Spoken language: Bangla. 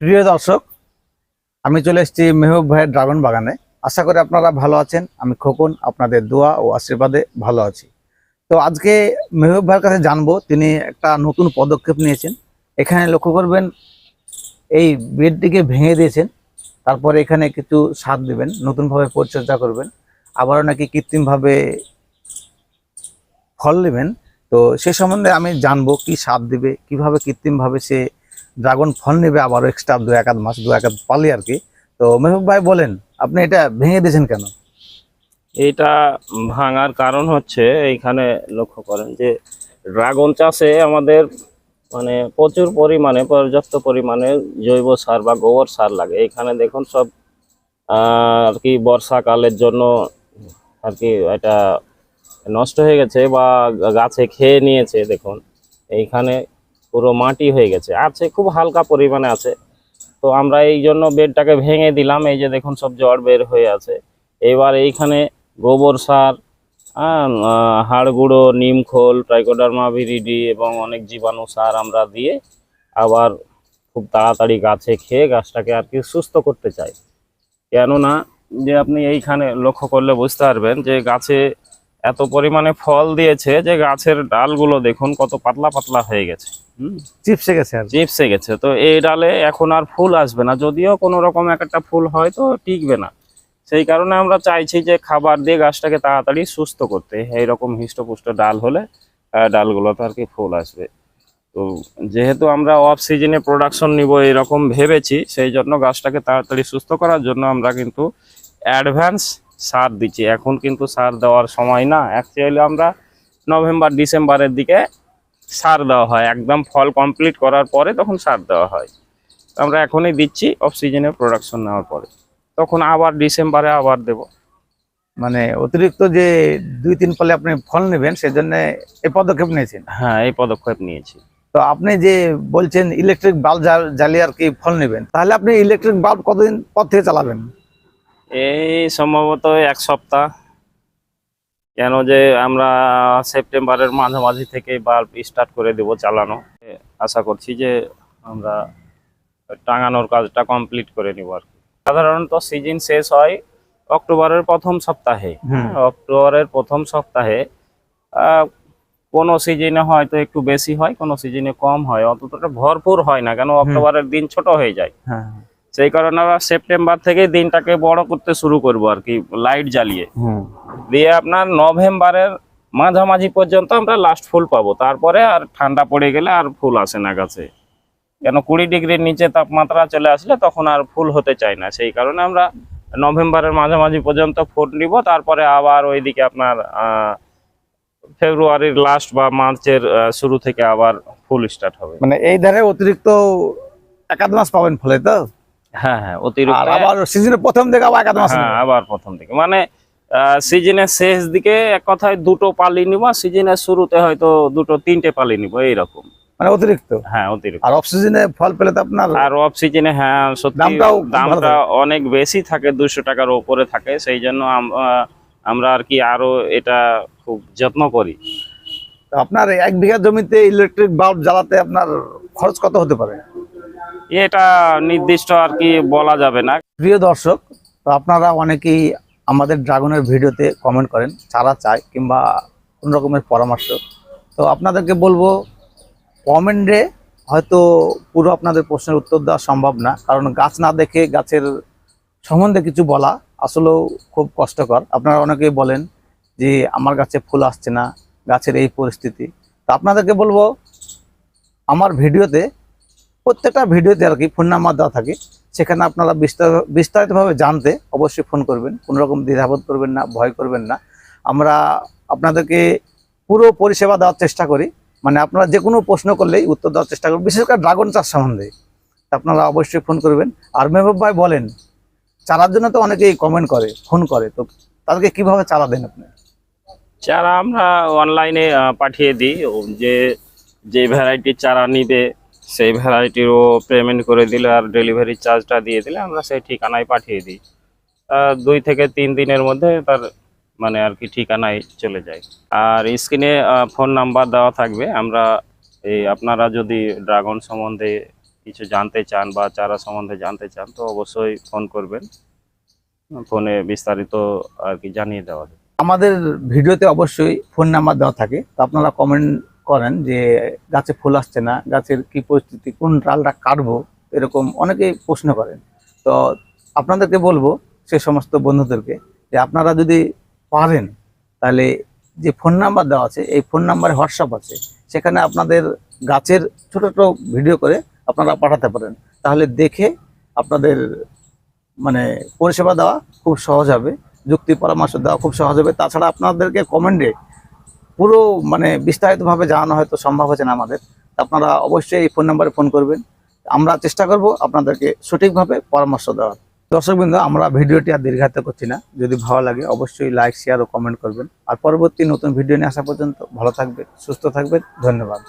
প্রিয় দর্শক, আমি চলে এসেছি মেহবুব ভাইয়ের ড্রাগন বাগানে। আশা করি আপনারা ভালো আছেন। আমি খোকন, আপনাদের দোয়া ও আশীর্বাদে ভালো আছি। তো আজকে মেহবুব ভাইয়ের কাছে জানব, তিনি একটা নতুন পদক্ষেপ নিয়েছেন। এখানে লক্ষ্য করবেন, এই বেডটিকে ভেঙে দিয়েছেন। তারপরে এখানে কিছু সার দিবেন, নতুনভাবে পরিচর্যা করবেন। আবারও নাকি কৃত্রিমভাবে ফল নেবেন। তো সে সম্বন্ধে আমি জানব, কি সার দিবে, কীভাবে কৃত্রিমভাবে সে ড্রাগন ফল নেবে আবারও এক্সট্রা দু এক মাস, দু এক পালি আর কি। তো মেহবুব ভাই বলেন, আপনি এটা ভেঙে দিয়েছেন কেন? এটা ভাঙার কারণ হচ্ছে এইখানে লক্ষ্য করেন যে ড্রাগন চাষে আমাদের মানে প্রচুর পরিমাণে, পর্যাপ্ত পরিমাণে জৈব সার বা গোবর সার লাগে। এখানে দেখুন সব আর কি বর্ষাকালের জন্য আর কি এটা নষ্ট হয়ে গেছে বা গাছে খেয়ে নিয়েছে, দেখুন। এইখানে পুরো মাটি হয়ে গেছে। আছে, খুব হালকা পরিমাণে আছে। তো আমরা এই জন্য বেডটাকে ভেঙে দিলাম। এই যে দেখুন, সব জড় বের হয়ে আছে। এবার এইখানে গোবর সার হাড় গুঁড়ো, নিম খোল ট্রাইকোডার্মা ভিরিডি এবং অনেক জীবাণু সার আমরা দিয়ে আবার খুব তাড়াতাড়ি গাছে খেয়ে গাছটাকে আর কি সুস্থ করতে চাই। কেননা যে আপনি এইখানে লক্ষ্য করলে বুঝতে পারবেন যে গাছে এত পরিমাণে ফল দিয়েছে যে গাছের ডালগুলো দেখুন কত পাতলা পাতলা হয়ে গেছে। হুম চিপসে গেছে আর। চিপসে গেছে। তো এই ডালে এখন আর ফুল আসবে না। যদিও কোনো রকম এক একটা ফুল হয় তো টিকবে না। সেই কারণে আমরা চাইছি যে খাবার দিয়ে গাছটাকে তাড়াতাড়ি সুস্থ করতে। এইরকম হৃষ্টপুষ্ট ডাল হলে আহ, ডালগুলোতে আর কি ফুল আসবে। তো যেহেতু আমরা অফ সিজনে প্রোডাকশন নিব এরকম ভেবেছি সেই জন্য গাছটাকে তাড়াতাড়ি সুস্থ করার জন্য আমরা কিন্তু অ্যাডভান্স সার দিচ্ছি। এখন কিন্তু সার দেওয়ার সময় না অ্যাকচুয়ালি আমরা নভেম্বর ডিসেম্বরের দিকে সার দেওয়া হয়। একদম ফল কমপ্লিট করার পরে তখন সার দেওয়া হয়। তো আমরা এখনই দিচ্ছি অফ সিজনে প্রোডাকশন নেওয়ার পরে। তখন আবার ডিসেম্বরে আবার দেব। মানে অতিরিক্ত যে দুই তিন পালে আপনি ফল নেবেন সেজন্য এই পদক্ষেপ নিয়েছেন? হ্যাঁ এই পদক্ষেপ নিয়েছি। তো আপনি যে বলছেন ইলেকট্রিক বাল্ব জ্বালিয়ে আর কি ফল নেবেন তাহলে আপনি ইলেকট্রিক বাল্ব কতদিন পর থেকে চালাবেন? এই সম্ভবত এক সপ্তাহ। কেন যে আমরা সেপ্টেম্বরের মাঝামাঝি থেকে বাল্ব স্টার্ট করে দেব চালানো। আশা করছি যে আমরা টাঙানোর কাজটা কমপ্লিট করে নিব আর কি। সাধারণত সিজন শেষ হয় অক্টোবরের প্রথম সপ্তাহে। অক্টোবরের প্রথম সপ্তাহে কোনো সিজনে হয়তো একটু বেশি হয় কোনো সিজনে কম হয়। অতটা ভরপুর হয় না কেন অক্টোবরের দিন ছোট হয়ে যায়। হ্যাঁ। সেই কারণে আমরা সেপ্টেম্বর থেকে দিনটাকে বড় করতে শুরু করব আর কি লাইট জ্বালিয়ে। দিয়ে আপনার নভেম্বরের মাঝামাঝি পর্যন্ত আমরা লাস্ট ফুল পাবো। তারপরে আর ঠান্ডা পড়ে গেলে আর ফুল আসে না গাছে। কেন কুড়ি ডিগ্রির নিচে তাপমাত্রা চলে আসলে তখন আর ফুল হতে চায় না। সেই কারণে আমরা নভেম্বরের মাঝামাঝি পর্যন্ত ফুল নিব। তারপরে আবার ওইদিকে আপনার আহ, ফেব্রুয়ারির লাস্ট বা মার্চের শুরু থেকে আবার ফুল স্টার্ট হবে। মানে এই ধারে অতিরিক্ত এক আধ মাস পাবেন ফলে তো? হ্যাঁ হ্যাঁ অতিরিক্ত আবার সিজনের প্রথম থেকে আবার হ্যাঁ আবার প্রথম থেকে মানে সিজনের শেষ দিকে এক কথায় দুটো পালি নিব সিজনের শুরুতে হয়তো দুটো তিনটে পালি নিব এইরকম। মানে অতিরিক্ত? হ্যাঁ অতিরিক্ত। আর অফ সিজনে ফল পেলে তো আপনার আর অফ সিজনে হ্যাঁ সত্যি দামটা অনেক বেশি থাকে দুশো টাকার উপরে থাকে সেই জন্য আমরা আর কি আরও এটা খুব যত্ন করি। আপনার এক বিঘা জমিতে ইলেকট্রিক বাল্ব জ্বালাতে আপনার খরচ কত হতে পারে? এটা নির্দিষ্ট আর কি বলা যাবে না। প্রিয় দর্শক, তো আপনারা অনেকেই আমাদের ড্রাগনের ভিডিওতে কমেন্ট করেন চারা চায় কিংবা কোন রকমের পরামর্শ। তো আপনাদেরকে বলব কমেন্টে হয়তো পুরো আপনাদের প্রশ্নের উত্তর দেওয়া সম্ভব না, কারণ গাছ না দেখে গাছের সম্বন্ধে কিছু বলা আসলেও খুব কষ্টকর। আপনারা অনেকেই বলেন যে, আমার গাছে ফুল আসছে না, গাছের এই পরিস্থিতি। তো আপনাদেরকে বলব, আমার ভিডিওতে প্রত্যেকটা ভিডিওতে আর কি ফোন নাম্বার দেওয়া থাকে। সেখানে আপনারা বিস্তার, বিস্তারিতভাবে জানতে অবশ্যই ফোন করবেন। কোনো রকম দ্বিধাবোধ করবেন না, ভয় করবেন না। আমরা আপনাদেরকে পুরো পরিষেবা দেওয়ার চেষ্টা করি। মানে আপনারা যে কোনো প্রশ্ন করলেই উত্তর দেওয়ার চেষ্টা করবেন। বিশেষ করে ড্রাগন চাষ সম্বন্ধে। আপনারা অবশ্যই ফোন করবেন। আর মেহবুব ভাই বলেন, চারার জন্য তো অনেকেই কমেন্ট করে ফোন করে। তো তাদেরকে কীভাবে চারা দেন আপনি? চারা আমরা অনলাইনে পাঠিয়ে দিই। যে যে ভ্যারাইটির চারা নিবে সেই ভ্যারাইটিরও পেমেন্ট করে দিলে আর ডেলিভারি চার্জটা দিয়ে দিলে আমরা সেই ঠিকানায় পাঠিয়ে দিই। দুই থেকে তিন দিনের মধ্যে তার মানে আর কি ঠিকানায় চলে যায়। আর স্ক্রিনে ফোন নাম্বার দেওয়া থাকবে। আমরা এই আপনারা যদি ড্রাগন সম্বন্ধে কিছু জানতে চান বা চারা সম্বন্ধে জানতে চান, তো অবশ্যই ফোন করবেন। ফোনে বিস্তারিত আর কি জানিয়ে দেওয়া আমাদের ভিডিওতে অবশ্যই ফোন নাম্বার দেওয়া থাকে। তো আপনারা কমেন্ট করেন যে গাছে ফুল আসছে না, গাছের কি পরিস্থিতি, কোন ডালটা কাটবো, এরকম অনেকেই প্রশ্ন করেন। তো আপনাদেরকে বলব সে সমস্ত বন্ধুদেরকে যে আপনারা যদি পারেন, তাহলে যে ফোন নাম্বার দেওয়া আছে, এই ফোন নাম্বারে হোয়াটসঅ্যাপ আছে, সেখানে আপনাদের গাছের ছোট ছোটো ভিডিও করে আপনারা পাঠাতে পারেন। তাহলে দেখে আপনাদের মানে পরিষেবা দেওয়া খুব সহজ হবে, যুক্তি পরামর্শ দেওয়া খুব সহজ হবে। তাছাড়া আপনাদেরকে কমেন্টে পুরো মানে বিস্তারিতভাবে জানানো হয়তো সম্ভব হচ্ছে না আমাদের। আপনারা অবশ্যই এই ফোন নাম্বারে ফোন করবেন। আমরা চেষ্টা করব আপনাদেরকে সঠিকভাবে পরামর্শ দেওয়ার। দর্শকবৃন্দ, আমরা ভিডিওটি আর দীর্ঘাত করছি না। যদি ভালো লাগে অবশ্যই লাইক শেয়ার ও কমেন্ট করবেন। আর পরবর্তী নতুন ভিডিও নিয়ে আসা পর্যন্ত ভালো থাকবেন, সুস্থ থাকবেন। ধন্যবাদ।